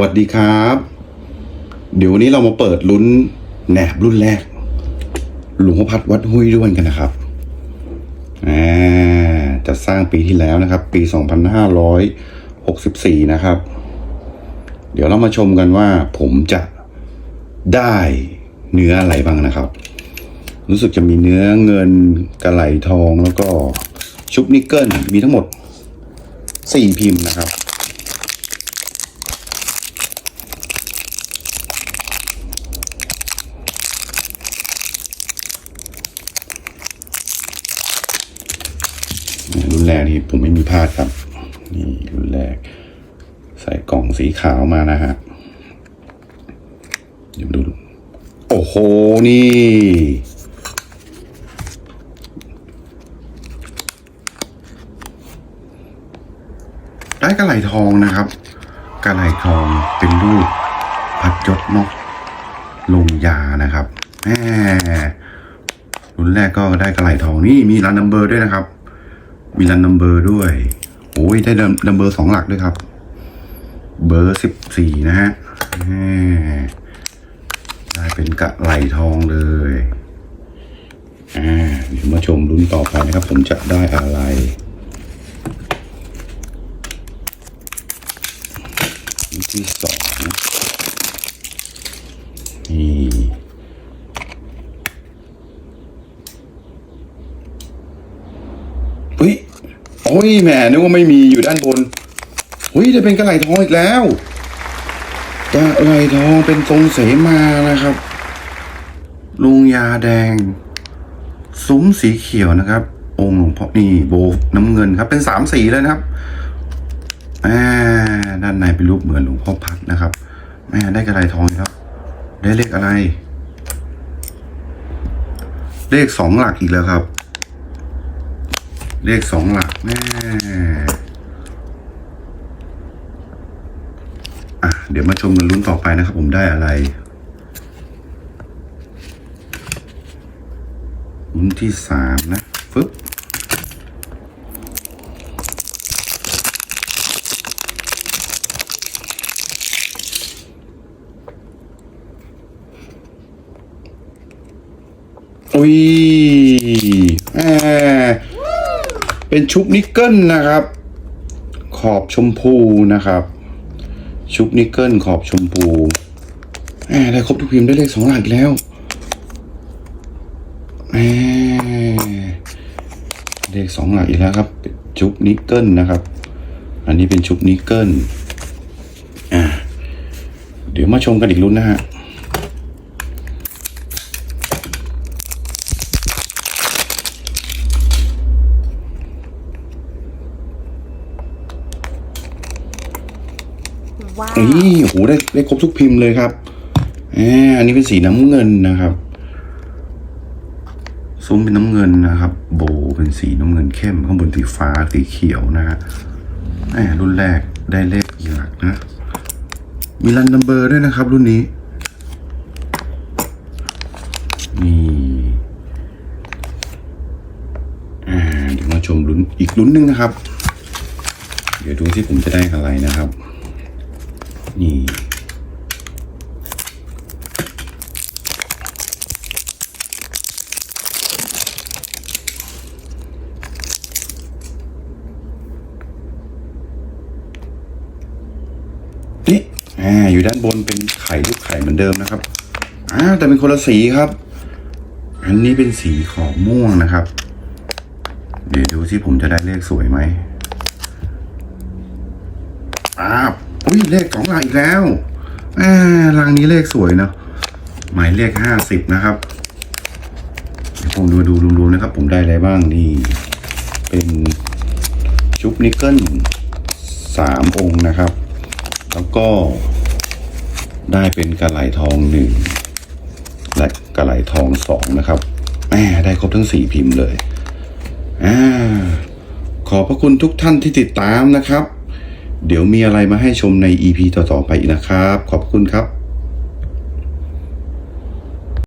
สวัสดีครับ เดี๋ยววันนี้เรามาเปิดลุ้นแหนบรุ่นแรก หลวงพ่อพัดวัดห้วยด้วนกันนะครับอ่าจะสร้างปีที่แล้วนะครับ ปี 2564 นะครับ เดี๋ยวเรามาชมกันว่าผมจะได้เนื้ออะไรบ้างนะครับ รู้สึกจะมีเนื้อเงินกระไหลทองแล้วก็ชุบนิกเกิลมีทั้งหมด 4 พิมพ์นะครับ แรกนี่ผมไม่มีพลาดครับ นี่รุ่นแรก ใส่กล่องสีขาวมานะฮะ เดี๋ยวดู โอ้โห นี่ ได้กระไหลทองนะครับ กระไหลทองเป็นรูปพัดยศนกลงยานะครับแหมรุ่นแรกก็ได้กระไหลทองนี่มีรันนัมเบอร์ด้วยนะครับ มีรันนัมเบอร์ด้วยโอ้ยได้นัมเบอร์สองหลักด้วยครับ เบอร์สิบสี่นะฮะได้เป็นกะไหลทองเลยอ่าเดี๋ยวมาชมลุ้นต่อไปนะครับ ผมจะได้อะไรที่สองนี่เฮ้ย โอ้ยแหมนึกว่าไม่มีอยู่ด้านบนเฮ้ยจะเป็นกระไหลทองอีกแล้วกระไหลทองเป็นทรงเสมานะครับ ลุงยาแดง ซุ้มสีเขียวนะครับ องค์หลวงพ่อนี่โบน้ำเงินครับ เป็นสามสีเลยนะครับอ่าด้านในเป็นรูปเหมือนหลวงพ่อพัดนะครับแม่ได้กระไรทองอีกแล้วได้เลขอะไร เลขสองหลักอีกแล้วครับ เลขสองหลักแม่อะเดี๋ยวมาชมกันลุ้นต่อไปนะครับผมได้อะไรลุ้นที่สามนะฟึบอุ้ยแหม เป็นชุบนิกเกิลนะครับ ขอบชมพูนะครับ ชุบนิกเกิลขอบชมพูแหมได้ครบทุกพิมพ์ได้เลขสองหลักอีกแล้วแหมเลขสองหลักอีกแล้วครับ ชุบนิกเกิลนะครับ อันนี้เป็นชุบนิกเกิลอ่าเดี๋ยวมาชมกันอีกรุ่นนะฮะ ว้าวนี่โหได้ได้ครบทุกพิมพ์เลยครับอ่าอันนี้เป็นสีน้ำเงินนะครับ ซุ้มเป็นน้ำเงินนะครับ โบเป็นสีน้ำเงินเข้ม ข้างบนสีฟ้าสีเขียวนะฮะแหมรุ่นแรกได้เลขใหลักนะ มีรันนัมเบอร์ด้วยนะครับ รุ่นนี้นี่เดี๋ยวมาชมลุ้นอีกลุ้นหนึ่งนะครับ เดี๋ยวดูที่ผมจะได้อะไรนะครับ นี่ นี่อ่าอยู่ด้านบนเป็นไข่รูปไข่เหมือนเดิมนะครับอ่าแต่เป็นคนละสีครับ อันนี้เป็นสีขอบม่วงนะครับ เดี๋ยวดูที่ผมจะได้เลขสวยไหมอ้าว อุ้ยเลขสองหลักอีกแล้วอ่ารังนี้เลขสวยเนาะหมายเลขห้าสิบนะครับเดี๋ยวผมดูดูรวมๆนะครับ ผมได้อะไรบ้างนี่เป็นชุบนิกเกิลสามองค์นะครับ แล้วก็ได้เป็นกระไหลทองหนึ่งและกระไหลทองสองนะครับแหมได้ครบทั้งสี่พิมพ์เลยอ่าขอบพระคุณทุกท่านที่ติดตามนะครับ เดี๋ยวมีอะไรมาให้ชมใน EP ต่อๆไปอีกนะครับ ขอบคุณครับ